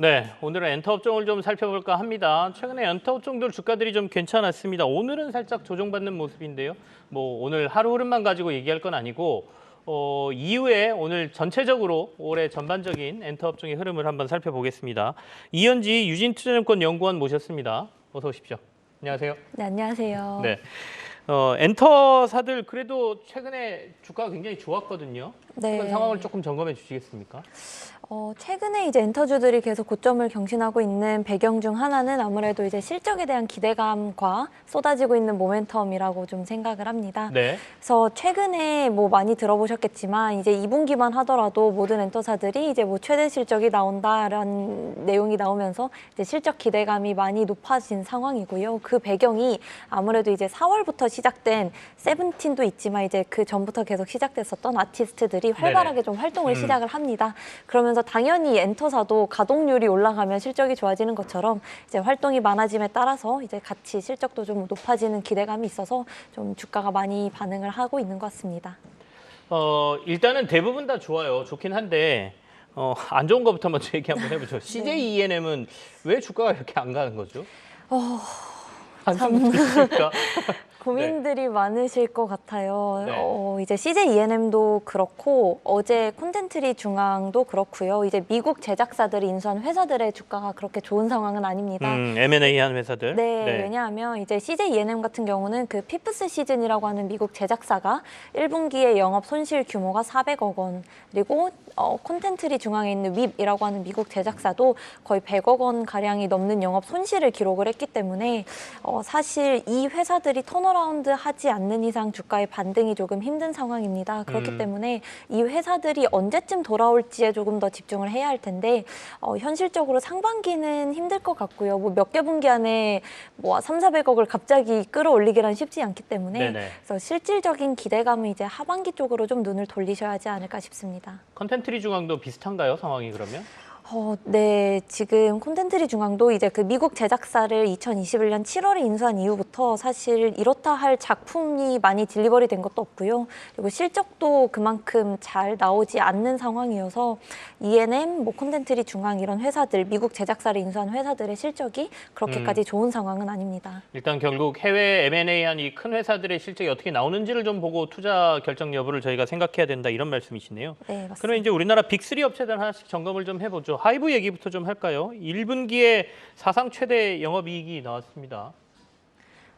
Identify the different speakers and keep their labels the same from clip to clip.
Speaker 1: 네, 오늘은 엔터 업종을 좀 살펴볼까 합니다. 최근에 엔터 업종들 주가들이 좀 괜찮았습니다. 오늘은 살짝 조정받는 모습인데요. 뭐 오늘 하루 흐름만 가지고 얘기할 건 아니고 어, 이후에 오늘 전체적으로 올해 전반적인 엔터 업종의 흐름을 한번 살펴보겠습니다. 이현지 유진투자증권 연구원 모셨습니다. 어서 오십시오. 안녕하세요.
Speaker 2: 네, 안녕하세요.
Speaker 1: 네. 어, 엔터사들 그래도 최근에 주가가 굉장히 좋았거든요.
Speaker 2: 네.
Speaker 1: 그 상황을 조금 점검해 주시겠습니까?
Speaker 2: 어, 최근에 이제 엔터주들이 계속 고점을 경신하고 있는 배경 중 하나는 아무래도 이제 실적에 대한 기대감과 쏟아지고 있는 모멘텀이라고 좀 생각을 합니다.
Speaker 1: 네.
Speaker 2: 그래서 최근에 뭐 많이 들어보셨겠지만 이제 2분기만 하더라도 모든 엔터사들이 이제 뭐 최대 실적이 나온다라는 내용이 나오면서 이제 실적 기대감이 많이 높아진 상황이고요. 그 배경이 아무래도 이제 4월부터 시작된 세븐틴도 있지만 이제 그 전부터 계속 시작됐었던 아티스트들이 활발하게 좀 활동을
Speaker 1: 음.
Speaker 2: 시작을 합니다. 그러면서 당연히 엔터사도 가동률이 올라가면 실적이 좋아지는 것처럼 이제 활동이 많아짐에 따라서 이제 같이 실적도 좀 높아지는 기대감이 있어서 좀 주가가 많이 반응을 하고 있는 것 같습니다.
Speaker 1: 어, 일단은 대부분 다 좋아요. 좋긴 한데 어, 안 좋은 것부터 먼저 얘기 한번 해보죠.
Speaker 2: 네.
Speaker 1: CJ ENM은 왜 주가가 이렇게 안 가는 거죠?
Speaker 2: 어,
Speaker 1: 한숨 있으니까.
Speaker 2: 고민들이 많으실 것 같아요.
Speaker 1: 네.
Speaker 2: 어, 이제 CJ ENM도 그렇고 어제 콘텐트리 중앙도 그렇고요. 이제 미국 제작사들이 인수한 회사들의 주가가 그렇게 좋은 상황은 아닙니다.
Speaker 1: 음, M&A 한 회사들.
Speaker 2: 네, 왜냐하면 이제 CJ ENM 같은 경우는 그 피프스 시즌이라고 하는 미국 제작사가 1분기의 영업 손실 규모가 400억 원, 그리고 어, 콘텐트리 중앙에 있는 윕이라고 하는 미국 제작사도 거의 100억 원 가량이 넘는 영업 손실을 기록을 했기 때문에 어, 사실 이 회사들이 턴어 라운드 하지 않는 이상 주가의 반등이 조금 힘든 상황입니다. 그렇기
Speaker 1: 음.
Speaker 2: 때문에 이 회사들이 언제쯤 돌아올지에 조금 더 집중을 해야 할 텐데 어, 현실적으로 상반기는 힘들 것 같고요. 뭐 몇 개 분기 안에 뭐 3, 400억을 갑자기 끌어올리기란 쉽지 않기 때문에
Speaker 1: 네네.
Speaker 2: 그래서 실질적인 기대감은 이제 하반기 쪽으로 좀 눈을 돌리셔야 하지 않을까 싶습니다.
Speaker 1: 컨텐트리 중앙도 비슷한가요, 상황이 그러면?
Speaker 2: 어, 네, 지금 콘텐트리 중앙도 이제 그 미국 제작사를 2021년 7월에 인수한 이후부터 사실 이렇다 할 작품이 많이 딜리버리 된 것도 없고요. 그리고 실적도 그만큼 잘 나오지 않는 상황이어서 ENM, 뭐 콘텐트리 중앙 이런 회사들, 미국 제작사를 인수한 회사들의 실적이 그렇게까지 좋은 상황은 아닙니다.
Speaker 1: 일단 결국 해외 M&A 한 이 큰 회사들의 실적이 어떻게 나오는지를 좀 보고 투자 결정 여부를 저희가 생각해야 된다 이런 말씀이시네요.
Speaker 2: 네, 맞습니다.
Speaker 1: 그러면 이제 우리나라 빅3 업체들 하나씩 점검을 좀 해보죠. 하이브 얘기부터 좀 할까요? 1분기에 사상 최대 영업이익이 나왔습니다.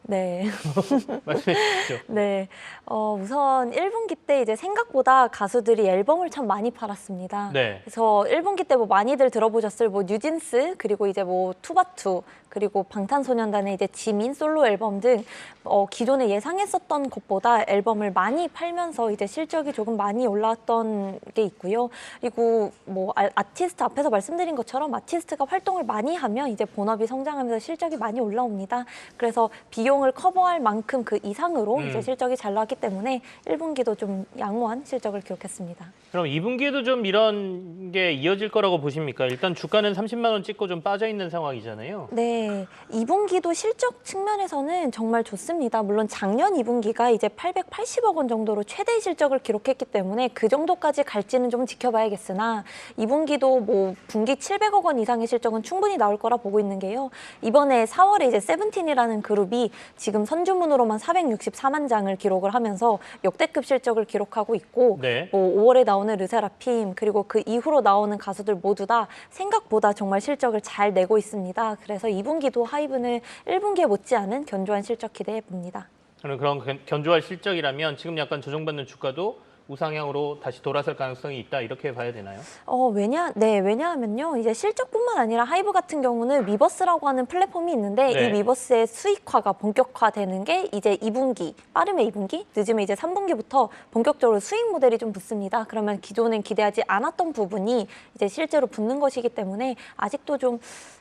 Speaker 2: 네.
Speaker 1: 말씀해 주시죠.
Speaker 2: 네, 어, 우선 1분기 때 이제 생각보다 가수들이 앨범을 참 많이 팔았습니다.
Speaker 1: 네.
Speaker 2: 그래서 1분기 때 뭐 많이들 들어보셨을 뭐 뉴진스 그리고 이제 뭐 투바투 그리고 방탄소년단의 이제 지민 솔로 앨범 등 어, 기존에 예상했었던 것보다 앨범을 많이 팔면서 이제 실적이 조금 많이 올라왔던 게 있고요. 그리고 뭐 아- 아티스트 앞에서 말씀드린 것처럼 아티스트가 활동을 많이 하면 이제 본업이 성장하면서 실적이 많이 올라옵니다. 그래서 비용 을 커버할 만큼 그 이상으로
Speaker 1: 음.
Speaker 2: 이제 실적이 잘 나왔기 때문에 1분기도 좀 양호한 실적을 기록했습니다.
Speaker 1: 그럼 2분기에도 좀 이런 게 이어질 거라고 보십니까? 일단 주가는 30만 원 찍고 좀 빠져 있는 상황이잖아요.
Speaker 2: 네, 2분기도 실적 측면에서는 정말 좋습니다. 물론 작년 2분기가 이제 880억 원 정도로 최대 실적을 기록했기 때문에 그 정도까지 갈지는 좀 지켜봐야겠으나 2분기도 뭐 분기 700억 원 이상의 실적은 충분히 나올 거라 보고 있는 게요. 이번에 4월에 이제 세븐틴이라는 그룹이 지금 선주문으로만 464만 장을 기록을 하면서 역대급 실적을 기록하고 있고
Speaker 1: 네.
Speaker 2: 뭐 5월에 나오는 르세라핌 그리고 그 이후로 나오는 가수들 모두 다 생각보다 정말 실적을 잘 내고 있습니다. 그래서 2분기도 하이브는 1분기에 못지않은 견조한 실적 기대해 봅니다.
Speaker 1: 저는 그런 견- 견조할 실적이라면 지금 약간 조정받는 주가도 우상향으로 다시 돌아설 가능성이 있다 이렇게 봐야 되나요?
Speaker 2: 어 왜냐 네 왜냐하면요 이제 실적뿐만 아니라 하이브 같은 경우는 위버스라고 하는 플랫폼이 있는데
Speaker 1: 네.
Speaker 2: 이 위버스의 수익화가 본격화되는 게 이제 2분기 빠르면 2분기 늦으면 이제 3분기부터 본격적으로 수익 모델이 좀 붙습니다. 그러면 기존엔 기대하지 않았던 부분이 이제 실제로 붙는 것이기 때문에 아직도 좀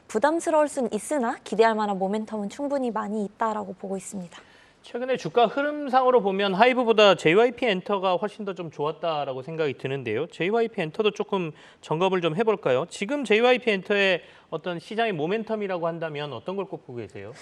Speaker 2: 부담스러울 순 있으나 기대할 만한 모멘텀은 충분히 많이 있다라고 보고 있습니다.
Speaker 1: 최근에 주가 흐름상으로 보면 하이브보다 JYP 엔터가 훨씬 더 좀 좋았다라고 생각이 드는데요. JYP 엔터도 조금 점검을 좀 해볼까요? 지금 JYP 엔터의 어떤 시장의 모멘텀이라고 한다면 어떤 걸 꼽고 계세요?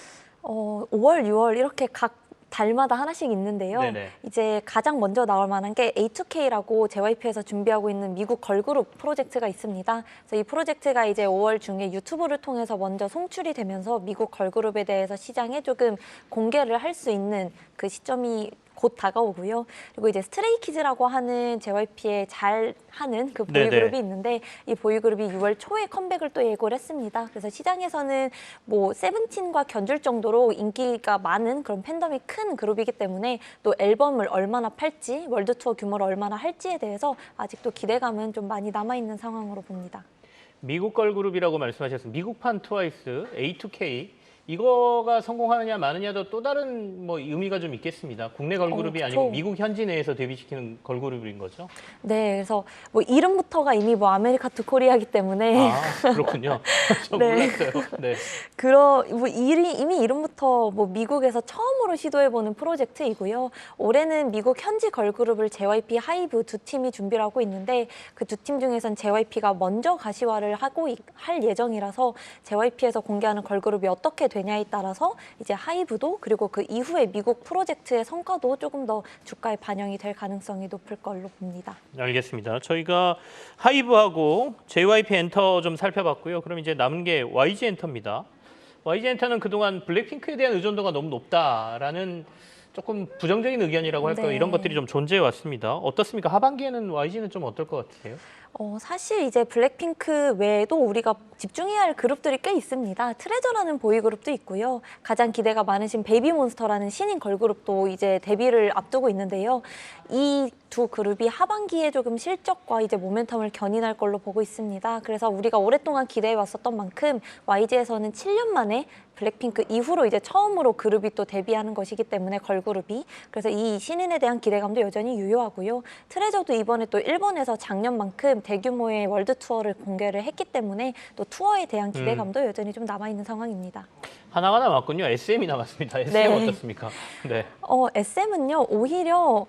Speaker 2: 어, 5월, 6월 이렇게 각 달마다 하나씩 있는데요.
Speaker 1: 네네.
Speaker 2: 이제 가장 먼저 나올 만한 게 A2K라고 JYP에서 준비하고 있는 미국 걸그룹 프로젝트가 있습니다. 그래서 이 프로젝트가 이제 5월 중에 유튜브를 통해서 먼저 송출이 되면서 미국 걸그룹에 대해서 시장에 조금 공개를 할 수 있는 그 시점이 곧 다가오고요. 그리고 이제 스트레이키즈라고 하는 JYP에 잘 하는 그
Speaker 1: 네네.
Speaker 2: 보이그룹이 있는데 이 보이그룹이 6월 초에 컴백을 또 예고를 했습니다. 그래서 시장에서는 뭐 세븐틴과 견줄 정도로 인기가 많은 그런 팬덤이 큰 그룹이기 때문에 또 앨범을 얼마나 팔지, 월드 투어 규모를 얼마나 할지에 대해서 아직도 기대감은 좀 많이 남아 있는 상황으로 봅니다.
Speaker 1: 미국 걸 그룹이라고 말씀하셨습니다. 미국판 트와이스 A2K 이거가 성공하느냐 마느냐도 또 다른 뭐 의미가 좀 있겠습니다. 국내 걸그룹이
Speaker 2: 어,
Speaker 1: 아니고. 미국 현지 내에서 데뷔시키는 걸그룹인 거죠.
Speaker 2: 네, 그래서 뭐 이름부터가 이미 뭐 아메리카 투 코리아기 때문에
Speaker 1: 아 그렇군요. 저
Speaker 2: 네.
Speaker 1: 몰랐어요. 네.
Speaker 2: 그러 뭐 이리, 이미 이름부터 뭐 미국에서 처음으로 시도해보는 프로젝트이고요. 올해는 미국 현지 걸그룹을 JYP, 하이브 두 팀이 준비를 하고 있는데 그 두 팀 중에선 JYP가 먼저 가시화를 하고 이- 할 예정이라서 JYP에서 공개하는 걸그룹이 어떻게 되 냐에 따라서 이제 하이브도 그리고 그 이후에 미국 프로젝트의 성과도 조금 더 주가에 반영이 될 가능성이 높을 걸로 봅니다.
Speaker 1: 알겠습니다. 저희가 하이브하고 JYP 엔터 좀 살펴봤고요. 그럼 이제 남은 게 YG 엔터입니다. YG 엔터는 그동안 블랙핑크에 대한 의존도가 너무 높다라는 조금 부정적인 의견이라고 할까요?
Speaker 2: 네.
Speaker 1: 이런 것들이 좀 존재해 왔습니다. 어떻습니까? 하반기에는 YG는 좀 어떨 것 같으세요?
Speaker 2: 어, 사실 이제 블랙핑크 외에도 우리가 집중해야 할 그룹들이 꽤 있습니다. 트레저라는 보이그룹도 있고요. 가장 기대가 많으신 베이비몬스터라는 신인 걸그룹도 이제 데뷔를 앞두고 있는데요. 이 두 그룹이 하반기에 조금 실적과 이제 모멘텀을 견인할 걸로 보고 있습니다. 그래서 우리가 오랫동안 기대해 왔었던 만큼 YG에서는 7년 만에 블랙핑크 이후로 이제 처음으로 그룹이 또 데뷔하는 것이기 때문에 걸그룹이 그래서 이 신인에 대한 기대감도 여전히 유효하고요. 트레저도 이번에 또 일본에서 작년만큼 대규모의 월드 투어를 공개를 했기 때문에 또 투어에 대한 기대감도 여전히 좀 남아 있는 상황입니다.
Speaker 1: 하나가 남았군요. SM이 남았습니다. SM
Speaker 2: 네.
Speaker 1: 어떻습니까? 네.
Speaker 2: 어, SM은요, 오히려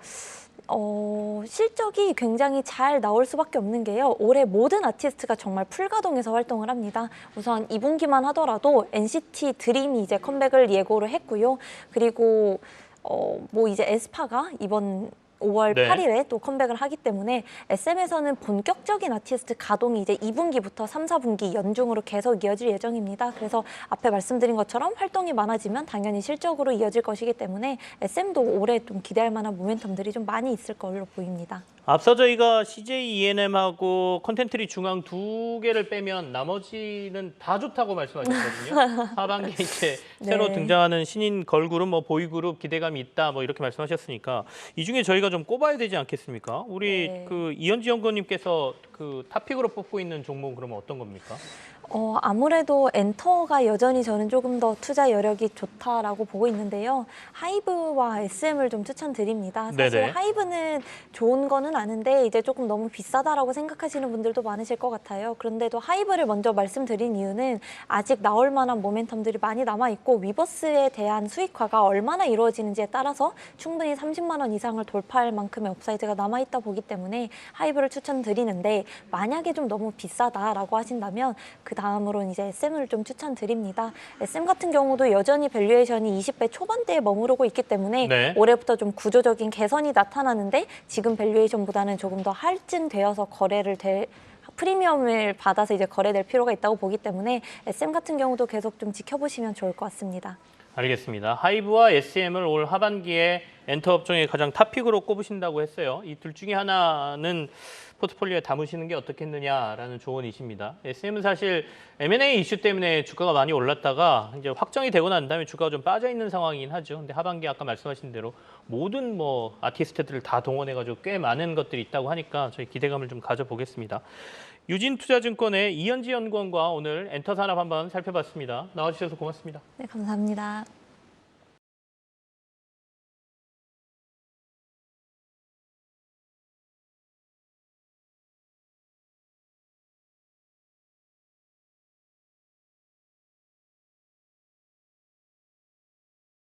Speaker 2: 어, 실적이 굉장히 잘 나올 수밖에 없는 게요. 올해 모든 아티스트가 정말 풀가동해서 활동을 합니다. 우선 2분기만 하더라도 NCT 드림이 이제 컴백을 예고를 했고요. 그리고 어, 뭐 이제 에스파가 이번 5월
Speaker 1: 네.
Speaker 2: 8일에 또 컴백을 하기 때문에 SM에서는 본격적인 아티스트 가동이 이제 2분기부터 3, 4분기 연중으로 계속 이어질 예정입니다. 그래서 앞에 말씀드린 것처럼 활동이 많아지면 당연히 실적으로 이어질 것이기 때문에 SM도 올해 좀 기대할 만한 모멘텀들이 좀 많이 있을 걸로 보입니다.
Speaker 1: 앞서 저희가 CJ ENM하고 컨텐트리 중앙 두 개를 빼면 나머지는 다 좋다고 말씀하셨거든요. 하반기 이제 새로
Speaker 2: 네.
Speaker 1: 등장하는 신인 걸그룹, 뭐 보이그룹 기대감이 있다, 뭐 이렇게 말씀하셨으니까 이 중에 저희가 좀 꼽아야 되지 않겠습니까? 우리
Speaker 2: 네.
Speaker 1: 그 이현지 연구원님께서 그 탑픽으로 뽑고 있는 종목은 그러면 어떤 겁니까?
Speaker 2: 어, 아무래도 엔터가 여전히 저는 조금 더 투자 여력이 좋다라고 보고 있는데요. 하이브와 SM을 좀 추천드립니다. 사실
Speaker 1: 네네.
Speaker 2: 하이브는 좋은 거는 아는데 이제 조금 너무 비싸다라고 생각하시는 분들도 많으실 것 같아요. 그런데도 하이브를 먼저 말씀드린 이유는 아직 나올 만한 모멘텀들이 많이 남아 있고 위버스에 대한 수익화가 얼마나 이루어지는지에 따라서 충분히 30만 원 이상을 돌파할 만큼의 업사이드가 남아 있다 보기 때문에 하이브를 추천드리는데 만약에 좀 너무 비싸다라고 하신다면 그 다음으로는 이제 SM을 좀 추천드립니다. SM 같은 경우도 여전히 밸류에이션이 20배 초반대에 머무르고 있기 때문에
Speaker 1: 네.
Speaker 2: 올해부터 좀 구조적인 개선이 나타나는데 지금 밸류에이션보다는 조금 더 할증되어서 거래를 될 프리미엄을 받아서 이제 거래될 필요가 있다고 보기 때문에 SM 같은 경우도 계속 좀 지켜보시면 좋을 것 같습니다.
Speaker 1: 알겠습니다. 하이브와 SM을 올 하반기에 엔터 업종의 가장 탑픽으로 꼽으신다고 했어요. 이 둘 중에 하나는 포트폴리오에 담으시는 게 어떻겠느냐라는 조언이십니다. SM은 사실 M&A 이슈 때문에 주가가 많이 올랐다가 이제 확정이 되고 난 다음에 주가가 좀 빠져 있는 상황이긴 하죠. 근데 하반기 아까 말씀하신 대로 모든 뭐 아티스트들을 다 동원해 가지고 꽤 많은 것들이 있다고 하니까 저희 기대감을 좀 가져보겠습니다. 유진투자증권의 이현지 연구원과 오늘 엔터 산업 한번 살펴봤습니다. 나와주셔서 고맙습니다.
Speaker 2: 네, 감사합니다.